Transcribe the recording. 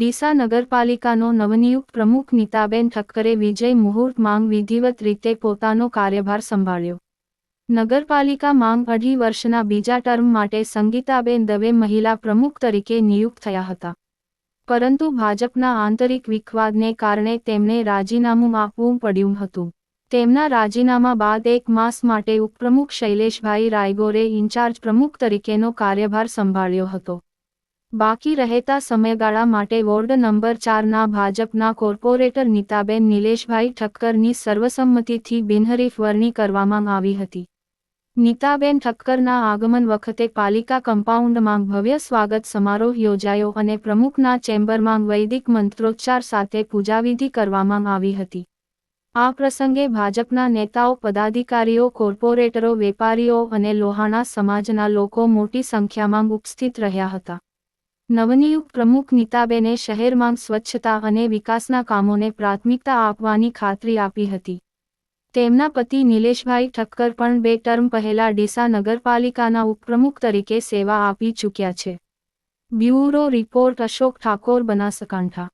ડીસા નગરપાલિકાનો નવનિયુક્ત પ્રમુખ નીતાબેન ઠક્કરે વિજય મુહૂર્ત માંગ વિધિવત રીતે પોતાનો કાર્યભાર સંભાળ્યો. નગરપાલિકા માંગ અઢી વર્ષના બીજા ટર્મ માટે સંગીતાબેન દવે મહિલા પ્રમુખ તરીકે નિયુક્ત થયા હતા. પરંતુ ભાજપના આંતરિક વિખવાદને કારણે તેમને રાજીનામું આપવું પડ્યું હતું. તેમના રાજીનામા બાદ એક માસ માટે ઉપપ્રમુખ શૈલેષભાઈ રાયગોરે ઇન્ચાર્જ પ્રમુખ તરીકેનો કાર્યભાર સંભાળ્યો હતો. બાકી રહેતા સમયગાળા માટે વોર્ડ નંબર ચારના ભાજપના કોર્પોરેટર નીતાબેન નિલેશભાઈ ઠક્કરની સર્વસંમતિથી બિનહરીફ વરણી કરવામાં આવી હતી. નીતાબેન ઠક્કરના આગમન વખતે પાલિકા કમ્પાઉન્ડમાં ભવ્ય સ્વાગત સમારોહ યોજાયો અને પ્રમુખના ચેમ્બરમાં વૈદિક મંત્રોચ્ચાર સાથે પૂજાવિધિ કરવામાં આવી હતી. આ પ્રસંગે ભાજપના નેતાઓ, પદાધિકારીઓ, કોર્પોરેટરો, વેપારીઓ અને લોહાણા સમાજના લોકો મોટી સંખ્યામાં ઉપસ્થિત રહ્યા હતા. નવનિયુક્ત પ્રમુખ નીતાબેને શહેરમાં સ્વચ્છતા અને વિકાસના કામોને પ્રાથમિકતા આપવાની ખાતરી આપી હતી. તેમના પતિ નિલેશભાઈ ઠક્કર પણ બે ટર્મ પહેલા ડીસા નગરપાલિકાના ઉપપ્રમુખ તરીકે સેવા આપી ચૂક્યા છે. Bureau report Ashok Thakor Banaskantha.